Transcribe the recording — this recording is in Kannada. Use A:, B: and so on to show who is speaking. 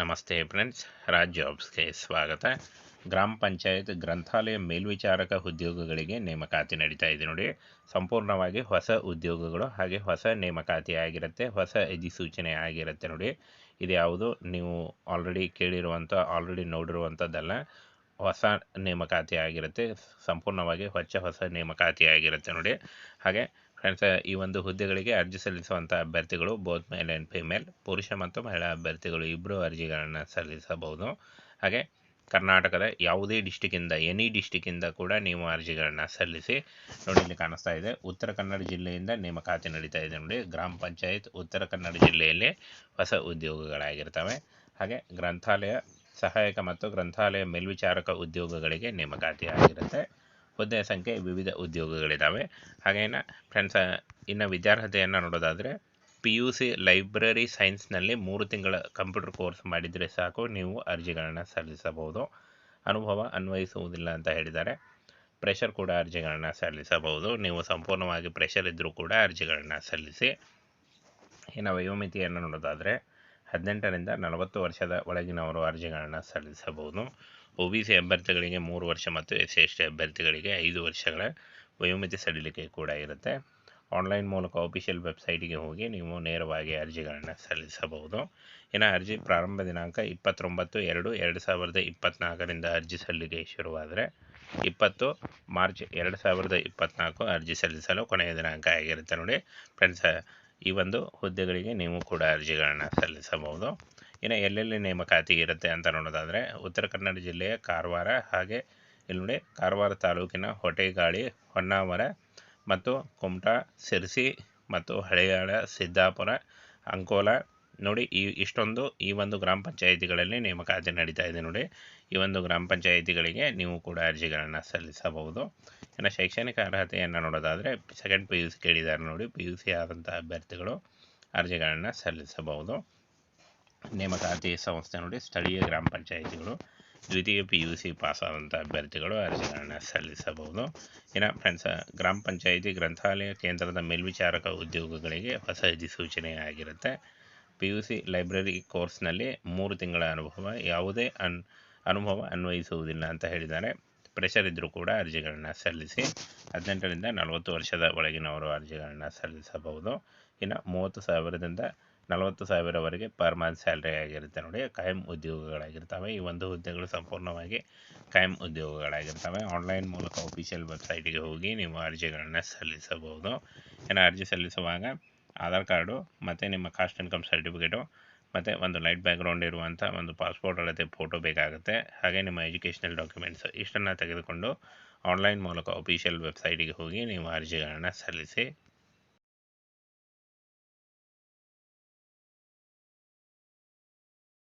A: ನಮಸ್ತೆ ಫ್ರೆಂಡ್ಸ್ ರಾಜ್ ಜಾಬ್ಸ್ಗೆ ಸ್ವಾಗತ. ಗ್ರಾಮ ಪಂಚಾಯತ್ ಗ್ರಂಥಾಲಯ ಮೇಲ್ವಿಚಾರಕ ಉದ್ಯೋಗಗಳಿಗೆ ನೇಮಕಾತಿ ನಡೀತಾ ಇದೆ ನೋಡಿ. ಸಂಪೂರ್ಣವಾಗಿ ಹೊಸ ಉದ್ಯೋಗಗಳು ಹಾಗೆ ಹೊಸ ನೇಮಕಾತಿ ಆಗಿರುತ್ತೆ, ಹೊಸ ಅಧಿಸೂಚನೆ ಆಗಿರುತ್ತೆ ನೋಡಿ. ಇದು ಯಾವುದು? ನೀವು ಆಲ್ರೆಡಿ ಕೇಳಿರುವಂಥ ಆಲ್ರೆಡಿ ನೋಡಿರುವಂಥದ್ದಲ್ಲ. ಹೊಸ ನೇಮಕಾತಿ ಆಗಿರುತ್ತೆ, ಸಂಪೂರ್ಣವಾಗಿ ಹೊಚ್ಚ ಹೊಸ ನೇಮಕಾತಿ ಆಗಿರುತ್ತೆ ನೋಡಿ. ಹಾಗೆ ಫ್ರೆಂಡ್ಸ್, ಈ ಒಂದು ಹುದ್ದೆಗಳಿಗೆ ಅರ್ಜಿ ಸಲ್ಲಿಸುವಂಥ ಅಭ್ಯರ್ಥಿಗಳು ಬೋತ್ ಮೇಲ್ ಆ್ಯಂಡ್ ಫಿಮೇಲ್, ಪುರುಷ ಮತ್ತು ಮಹಿಳಾ ಅಭ್ಯರ್ಥಿಗಳು ಇಬ್ಬರು ಅರ್ಜಿಗಳನ್ನು ಸಲ್ಲಿಸಬಹುದು. ಹಾಗೆ ಕರ್ನಾಟಕದ ಯಾವುದೇ ಡಿಸ್ಟಿಕ್ಕಿಂದ ಎನಿ ಡಿಸ್ಟಿಕ್ಕಿಂದ ಕೂಡ ನೀವು ಅರ್ಜಿಗಳನ್ನು ಸಲ್ಲಿಸಿ ನೋಡಿ, ಇಲ್ಲಿ ಕಾಣಿಸ್ತಾ ಇದೆ. ಉತ್ತರ ಕನ್ನಡ ಜಿಲ್ಲೆಯಿಂದ ನೇಮಕಾತಿ ನಡೀತಾ ಇದೆ ನೋಡಿ. ಗ್ರಾಮ ಪಂಚಾಯತ್ ಉತ್ತರ ಕನ್ನಡ ಜಿಲ್ಲೆಯಲ್ಲಿ ಹೊಸ ಉದ್ಯೋಗಗಳಾಗಿರ್ತವೆ. ಹಾಗೆ ಗ್ರಂಥಾಲಯ, ಸಹಾಯಕ ಮತ್ತು ಗ್ರಂಥಾಲಯ ಮೇಲ್ವಿಚಾರಕ ಉದ್ಯೋಗಗಳಿಗೆ ನೇಮಕಾತಿ ಆಗಿರುತ್ತೆ ಹುದ್ದೆಯ ಸಂಖ್ಯೆ ವಿವಿಧ ಉದ್ಯೋಗಗಳಿದ್ದಾವೆ ಹಾಗೇನ ಫ್ರೆಂಡ್ಸ್, ಇನ್ನು ವಿದ್ಯಾರ್ಹತೆಯನ್ನು ನೋಡೋದಾದರೆ ಪಿ ಯು ಸಿ ಲೈಬ್ರರಿ ಸೈನ್ಸ್ನಲ್ಲಿ ಮೂರು ತಿಂಗಳ ಕಂಪ್ಯೂಟರ್ ಕೋರ್ಸ್ ಮಾಡಿದರೆ ಸಾಕು, ನೀವು ಅರ್ಜಿಗಳನ್ನು ಸಲ್ಲಿಸಬಹುದು. ಅನುಭವ ಅನ್ವಯಿಸುವುದಿಲ್ಲ ಅಂತ ಹೇಳಿದ್ದಾರೆ. ಪ್ರೆಷರ್ ಕೂಡ ಅರ್ಜಿಗಳನ್ನು ಸಲ್ಲಿಸಬಹುದು. ನೀವು ಸಂಪೂರ್ಣವಾಗಿ ಪ್ರೆಷರ್ ಇದ್ದರೂ ಕೂಡ ಅರ್ಜಿಗಳನ್ನು ಸಲ್ಲಿಸಿ. ಇನ್ನು ವಯೋಮಿತಿಯನ್ನು ನೋಡೋದಾದರೆ, ಹದಿನೆಂಟರಿಂದ ನಲವತ್ತು ವರ್ಷದ ಒಳಗಿನವರು ಅರ್ಜಿಗಳನ್ನು ಸಲ್ಲಿಸಬಹುದು. ಒ ಬಿ ಸಿ ಅಭ್ಯರ್ಥಿಗಳಿಗೆ ಮೂರು ವರ್ಷ ಮತ್ತು ಎಸ್ ಎಸ್ ಟಿ ಅಭ್ಯರ್ಥಿಗಳಿಗೆ ಐದು ವರ್ಷಗಳ ವಯೋಮಿತಿ ಸಡಿಲಿಕೆ ಕೂಡ ಇರುತ್ತೆ. ಆನ್ಲೈನ್ ಮೂಲಕ ಅಫಿಷಿಯಲ್ ವೆಬ್ಸೈಟಿಗೆ ಹೋಗಿ ನೀವು ನೇರವಾಗಿ ಅರ್ಜಿಗಳನ್ನು ಸಲ್ಲಿಸಬಹುದು. ಇನ್ನು ಅರ್ಜಿ ಪ್ರಾರಂಭ ದಿನಾಂಕ ಇಪ್ಪತ್ತೊಂಬತ್ತು ಎರಡು ಎರಡು ಸಾವಿರದ ಇಪ್ಪತ್ತ್ನಾಲ್ಕರಿಂದ ಅರ್ಜಿ ಸಲ್ಲಿಕೆ ಶುರುವಾದರೆ ಇಪ್ಪತ್ತು ಮಾರ್ಚ್ ಎರಡು ಸಾವಿರದ ಇಪ್ಪತ್ತ್ನಾಲ್ಕು ಅರ್ಜಿ ಸಲ್ಲಿಸಲು ಕೊನೆಯ ದಿನಾಂಕ ಆಗಿರುತ್ತೆ ನೋಡಿ. ಫ್ರೆಂಡ್ಸ್, ಈ ಒಂದು ಹುದ್ದೆಗಳಿಗೆ ನೀವು ಕೂಡ ಅರ್ಜಿಗಳನ್ನು ಸಲ್ಲಿಸಬಹುದು. ಇನ್ನು ಎಲ್ಲೆಲ್ಲಿ ನೇಮಕಾತಿ ಇರುತ್ತೆ ಅಂತ ನೋಡೋದಾದರೆ ಉತ್ತರ ಕನ್ನಡ ಜಿಲ್ಲೆಯ ಕಾರವಾರ ಹಾಗೆ ಇಲ್ಲಿ ನೋಡಿ ಕಾರವಾರ ತಾಲೂಕಿನ ಹೊಟೆಗಾಳಿ, ಹೊನ್ನಾವರ ಮತ್ತು ಕುಮಟಾ, ಸಿರ್ಸಿ ಮತ್ತು ಹಳೆಯಾಳ, ಸಿದ್ದಾಪುರ, ಅಂಕೋಲ ನೋಡಿ ಈ ಇಷ್ಟೊಂದು ಈ ಒಂದು ಗ್ರಾಮ ಪಂಚಾಯಿತಿಗಳಲ್ಲಿ ನೇಮಕಾತಿ ನಡೀತಾ ಇದೆ ನೋಡಿ. ಈ ಒಂದು ಗ್ರಾಮ ಪಂಚಾಯಿತಿಗಳಿಗೆ ನೀವು ಕೂಡ ಅರ್ಜಿಗಳನ್ನು ಸಲ್ಲಿಸಬಹುದು. ಇನ್ನು ಶೈಕ್ಷಣಿಕ ಅರ್ಹತೆಯನ್ನು ನೋಡೋದಾದರೆ ಸೆಕೆಂಡ್ ಪಿ ಯು ಸಿ ಕೇಳಿದ್ದಾರೆ ನೋಡಿ. ಪಿ ಯು ಸಿ ಆದಂಥ ಅಭ್ಯರ್ಥಿಗಳು ಅರ್ಜಿಗಳನ್ನು ಸಲ್ಲಿಸಬಹುದು. ನೇಮಕಾತಿ ಸಂಸ್ಥೆ ನೋಡಿ ಸ್ಥಳೀಯ ಗ್ರಾಮ ಪಂಚಾಯಿತಿಗಳು, ದ್ವಿತೀಯ ಪಿ ಯು ಸಿ ಪಾಸಾದಂಥ ಅಭ್ಯರ್ಥಿಗಳು ಅರ್ಜಿಗಳನ್ನು ಸಲ್ಲಿಸಬಹುದು. ಇನ್ನು ಫ್ರೆಂಡ್ಸ್, ಗ್ರಾಮ ಪಂಚಾಯಿತಿ ಗ್ರಂಥಾಲಯ ಕೇಂದ್ರದ ಮೇಲ್ವಿಚಾರಕ ಉದ್ಯೋಗಗಳಿಗೆ ಹೊಸ ಅಧಿಸೂಚನೆ ಆಗಿರುತ್ತೆ. ಪಿ ಯು ಸಿ ಲೈಬ್ರರಿ ಕೋರ್ಸ್ನಲ್ಲಿ ಮೂರು ತಿಂಗಳ ಅನುಭವ, ಯಾವುದೇ ಅನ್, ಅನುಭವ ಅನ್ವಯಿಸುವುದಿಲ್ಲ ಅಂತ ಹೇಳಿದ್ದಾರೆ. ಪ್ರೆಷರ್ ಇದ್ದರೂ ಕೂಡ ಅರ್ಜಿಗಳನ್ನು ಸಲ್ಲಿಸಿ ಹದಿನೆಂಟರಿಂದ ನಲವತ್ತು ವರ್ಷದ ಒಳಗಿನವರು ಅರ್ಜಿಗಳನ್ನು ಸಲ್ಲಿಸಬಹುದು. ಇನ್ನು ಮೂವತ್ತು ಸಾವಿರದಿಂದ ನಲವತ್ತು ಸಾವಿರವರೆಗೆ ಪರ್ ಮಂತ್ ಸ್ಯಾಲ್ರಿ ಆಗಿರುತ್ತೆ ನೋಡಿ. ಕಾಯಂ ಉದ್ಯೋಗಗಳಾಗಿರ್ತವೆ. ಈ ಒಂದು ಹುದ್ದೆಗಳು ಸಂಪೂರ್ಣವಾಗಿ ಕಾಯಂ ಉದ್ಯೋಗಗಳಾಗಿರ್ತವೆ. ಆನ್ಲೈನ್ ಮೂಲಕ ಅಫಿಷಿಯಲ್ ವೆಬ್ಸೈಟಿಗೆ ಹೋಗಿ ನೀವು ಅರ್ಜಿಗಳನ್ನು ಸಲ್ಲಿಸಬಹುದು. ಇನ್ನು ಅರ್ಜಿ ಸಲ್ಲಿಸುವಾಗ ಆಧಾರ್ ಕಾರ್ಡು ಮತ್ತು ನಿಮ್ಮ ಕಾಸ್ಟ್ ಇನ್ಕಮ್ ಸರ್ಟಿಫಿಕೇಟು ಮತ್ತು ಒಂದು ಲೈಟ್ ಬ್ಯಾಕ್ಗ್ರೌಂಡ್ ಇರುವಂಥ ಒಂದು ಪಾಸ್ಪೋರ್ಟ್ ಅಳತೆ ಫೋಟೋ ಬೇಕಾಗುತ್ತೆ. ಹಾಗೆ ನಿಮ್ಮ ಎಜುಕೇಷನಲ್ ಡಾಕ್ಯುಮೆಂಟ್ಸ್ ಇಷ್ಟನ್ನು ತೆಗೆದುಕೊಂಡು ಆನ್ಲೈನ್ ಮೂಲಕ ಅಫಿಷಿಯಲ್ ವೆಬ್ಸೈಟಿಗೆ ಹೋಗಿ ನೀವು ಅರ್ಜಿಗಳನ್ನು ಸಲ್ಲಿಸಿ